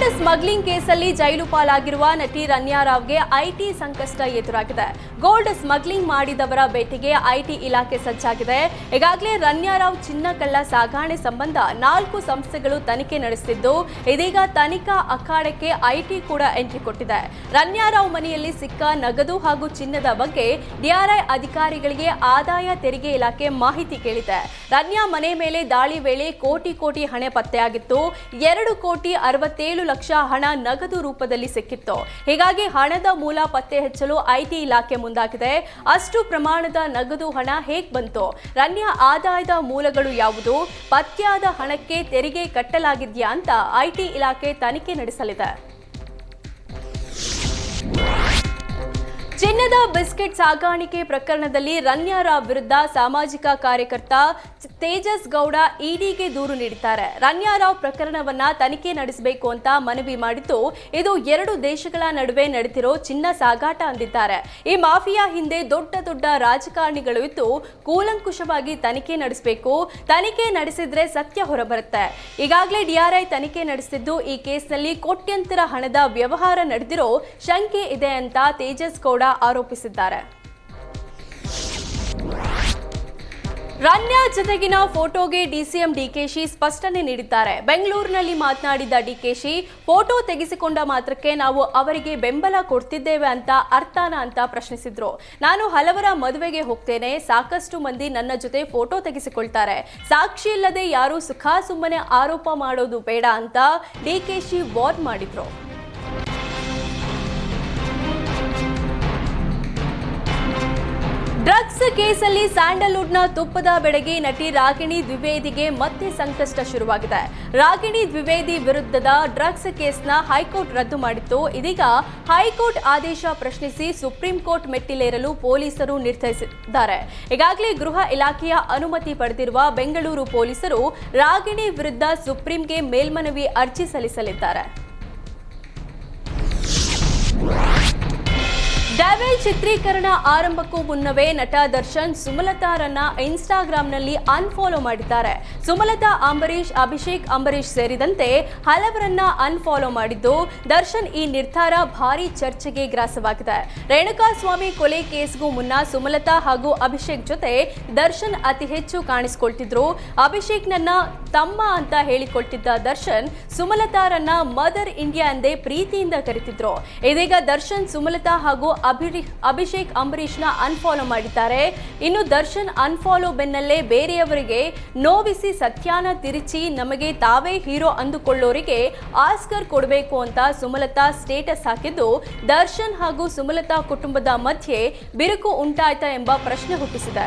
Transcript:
Gold smuggling ಕೇಸಲ್ಲಿ ಜೈಲು ಪಾಲಾಗಿರುವ ನಟಿ Ranya IT ಸಂಕಷ್ಟ ಎದುರಾಗಿದೆ. ಗೋಲ್ಡ್ ಸ್ಮಗ್ಲಿಂಗ್ ಮಾಡಿದವರ ಭೇಟಿಗೆ ಐಟಿ ಇಲಾಖೆ ಸಜ್ಜಾಗಿದೆ. ಈಗಾಗಲೇ ರನ್ಯಾ ರಾವ್ ಚಿನ್ನ ಕಳ್ಳ ಸಾಗಾಣೆ ಸಂಬಂಧ ನಾಲ್ಕು ಸಂಸ್ಥೆಗಳು ತನಿಖೆ ನಡೆಸುತ್ತಿದ್ದು ಇದೀಗ ತನಿಖಾ ಅಖಾಡಕ್ಕೆ ಐಟಿ ಕೂಡ ಎಂಟ್ರಿ ಕೊಟ್ಟಿದೆ. ರನ್ಯಾ ರಾವ್ ಮನೆಯಲ್ಲಿ ಸಿಕ್ಕ ನಗದು ಹಾಗೂ ಚಿನ್ನದ ಬಗ್ಗೆ ಡಿಆರ್ಐ ಅಧಿಕಾರಿಗಳಿಗೆ ಆದಾಯ ತೆರಿಗೆ ಇಲಾಖೆ ಮಾಹಿತಿ ಕೇಳಿದೆ. ರನ್ಯಾ ಮನೆ ಮೇಲೆ ದಾಳಿ ವೇಳೆ ಕೋಟಿ ಕೋಟಿ ಹಣ ಪತ್ತೆಯಾಗಿತ್ತು. ಎರಡು ಕೋಟಿ ಅರವತ್ತೇಳು ಲಕ್ಷ ಹಣ ನಗದು ರೂಪದಲ್ಲಿ ಸಿಕ್ಕಿತ್ತು. ಹೀಗಾಗಿ ಹಣದ ಮೂಲ ಪತ್ತೆ ಹಚ್ಚಲು ಐಟಿ ಇಲಾಖೆ ಮುಂದಾಗಿದೆ. ಅಷ್ಟು ಪ್ರಮಾಣದ ನಗದು ಹಣ ಹೇಗ್ ಬಂತು? ರನ್ಯ ಆದಾಯದ ಮೂಲಗಳು ಯಾವುದು? ಪತ್ತೆಯಾದ ಹಣಕ್ಕೆ ತೆರಿಗೆ ಕಟ್ಟಲಾಗಿದೆಯಾ ಅಂತ ಐಟಿ ಇಲಾಖೆ ತನಿಖೆ ನಡೆಸಲಿದೆ. ಚಿನ್ನದ ಬಿಸ್ಕೆಟ್ ಸಾಗಾಣಿಕೆ ಪ್ರಕರಣದಲ್ಲಿ ರನ್ಯಾರ ವಿರುದ್ಧ ಸಾಮಾಜಿಕ ಕಾರ್ಯಕರ್ತ ತೇಜಸ್ ಗೌಡ ಇಡಿಗೆ ದೂರು ನೀಡಿದ್ದಾರೆ. ರನ್ಯಾರಾವ್ ಪ್ರಕರಣವನ್ನ ತನಿಖೆ ನಡೆಸಬೇಕು ಅಂತ ಮನವಿ ಮಾಡಿದ್ದು, ಇದು ಎರಡು ದೇಶಗಳ ನಡುವೆ ನಡೆದಿರೋ ಚಿನ್ನ ಸಾಗಾಟ ಅಂದಿದ್ದಾರೆ. ಈ ಮಾಫಿಯಾ ಹಿಂದೆ ದೊಡ್ಡ ದೊಡ್ಡ ರಾಜಕಾರಣಿಗಳು ಇದ್ದು, ಕೂಲಂಕುಷವಾಗಿ ತನಿಖೆ ನಡೆಸಬೇಕು. ತನಿಖೆ ನಡೆಸಿದ್ರೆ ಸತ್ಯ ಹೊರಬರುತ್ತೆ. ಈಗಾಗಲೇ ಡಿಆರ್ಐ ತನಿಖೆ ನಡೆಸಿದ್ದು, ಈ ಕೇಸ್ನಲ್ಲಿ ಕೋಟ್ಯಂತರ ಹಣದ ವ್ಯವಹಾರ ನಡೆದಿರೋ ಶಂಕೆ ಇದೆ ಅಂತ ತೇಜಸ್ ಗೌಡ ಆರೋಪಿಸಿದ್ದಾರೆ. ರನ್ಯಾ ಜತೆಗಿನ ಫೋಟೋಗೆ ಡಿಸಿಎಂ ಡಿಕೆಶಿ ಸ್ಪಷ್ಟನೆ ನೀಡಿದ್ದಾರೆ. ಬೆಂಗಳೂರಿನಲ್ಲಿ ಮಾತನಾಡಿದ ಡಿಕೆಶಿ, ಫೋಟೋ ತೆಗೆಸಿಕೊಂಡ ಮಾತ್ರಕ್ಕೆ ನಾವು ಅವರಿಗೆ ಬೆಂಬಲ ಕೊಡ್ತಿದ್ದೇವೆ ಅಂತ ಅರ್ಥನ ಅಂತ ಪ್ರಶ್ನಿಸಿದ್ರು. ನಾನು ಹಲವರ ಮದುವೆಗೆ ಹೋಗ್ತೇನೆ. ಸಾಕಷ್ಟು ಮಂದಿ ನನ್ನ ಜೊತೆ ಫೋಟೋ ತೆಗೆಸಿಕೊಳ್ತಾರೆ. ಸಾಕ್ಷಿ ಇಲ್ಲದೆ ಯಾರು ಸುಖಾ ಸುಮ್ಮನೆ ಆರೋಪ ಮಾಡೋದು ಬೇಡ ಅಂತ ಡಿಕೆಶಿ ವಾರ್ನ್ ಮಾಡಿದ್ರು. ಕೇಸಲ್ಲಿ ಸ್ಯಾಂಡಲ್ವುಡ್ನ ತುಪ್ಪದ ಬೆಡಗಿ ನಟಿ ರಾಗಿಣಿ ದ್ವಿವೇದಿಗೆ ಮತ್ತೆ ಸಂಕಷ್ಟ ಶುರುವಾಗಿದೆ. ರಾಗಿಣಿ ದ್ವಿವೇದಿ ವಿರುದ್ಧದ ಡ್ರಗ್ಸ್ ಕೇಸ್ನ ಹೈಕೋರ್ಟ್ ರದ್ದು ಮಾಡಿತ್ತು. ಇದೀಗ ಹೈಕೋರ್ಟ್ ಆದೇಶ ಪ್ರಶ್ನಿಸಿ ಸುಪ್ರೀಂ ಕೋರ್ಟ್ ಮೆಟ್ಟಿಲೇರಲು ಪೊಲೀಸರು ನಿರ್ಧರಿಸಿದ್ದಾರೆ. ಈಗಾಗಲೇ ಗೃಹ ಇಲಾಖೆಯ ಅನುಮತಿ ಪಡೆದಿರುವ ಬೆಂಗಳೂರು ಪೊಲೀಸರು ರಾಗಿಣಿ ವಿರುದ್ಧ ಸುಪ್ರೀಂಗೆ ಮೇಲ್ಮನವಿ ಅರ್ಜಿ ಸಲ್ಲಿಸಲಿದ್ದಾರೆ. ಚಿತ್ರೀಕರಣ ಆರಂಭಕ್ಕೂ ಮುನ್ನವೇ ನಟ ದರ್ಶನ್ ಸುಮಲತಾರನ್ನ ಇನ್ಸ್ಟಾಗ್ರಾಂನಲ್ಲಿ ಅನ್ಫಾಲೋ ಮಾಡಿದ್ದಾರೆ. ಸುಮಲತಾ, ಅಂಬರೀಷ್, ಅಭಿಷೇಕ್, ಅಂಬರೀಷ್ ಸೇರಿದಂತೆ ಹಲವರನ್ನ ಅನ್ಫಾಲೋ ಮಾಡಿದ್ದು ದರ್ಶನ್ ಈ ನಿರ್ಧಾರ ಭಾರಿ ಚರ್ಚೆಗೆ ಗ್ರಾಸವಾಗಿದೆ. ರೇಣುಕಾಸ್ವಾಮಿ ಕೊಲೆ ಕೇಸ್ಗೂ ಮುನ್ನ ಸುಮಲತಾ ಹಾಗೂ ಅಭಿಷೇಕ್ ಜೊತೆ ದರ್ಶನ್ ಅತಿ ಹೆಚ್ಚು ಕಾಣಿಸಿಕೊಳ್ತಿದ್ರು. ಅಭಿಷೇಕ್ ನನ್ನ ತಮ್ಮ ಅಂತ ಹೇಳಿಕೊಟ್ಟಿದ್ದ ದರ್ಶನ್ ಸುಮಲತಾರನ್ನ ಮದರ್ ಇಂಡಿಯಾ ಅಂದೇ ಪ್ರೀತಿಯಿಂದ ಕರೆತಿದ್ರು. ಇದೀಗ ದರ್ಶನ್ ಸುಮಲತಾ ಹಾಗೂ ಅಭಿರಿ, ಅಭಿಷೇಕ್ ಅಂಬರೀಷ್ನ ಅನ್ಫಾಲೋ ಮಾಡಿದ್ದಾರೆ. ಇನ್ನು ದರ್ಶನ್ ಅನ್ಫಾಲೋ ಬೆನ್ನಲ್ಲೇ ಬೇರೆಯವರಿಗೆ ನೋವಿಸಿ ಸತ್ಯಾನ ತಿರುಚಿ ನಮಗೆ ತಾವೇ ಹೀರೋ ಅಂದುಕೊಳ್ಳೋರಿಗೆ ಆಸ್ಕರ್ ಕೊಡಬೇಕು ಅಂತ ಸುಮಲತಾ ಸ್ಟೇಟಸ್ ಹಾಕಿದ್ದು, ದರ್ಶನ್ ಹಾಗೂ ಸುಮಲತಾ ಕುಟುಂಬದ ಮಧ್ಯೆ ಬಿರುಕು ಉಂಟಾಯ್ತಾ ಎಂಬ ಪ್ರಶ್ನೆ ಹುಟ್ಟಿಸಿದೆ.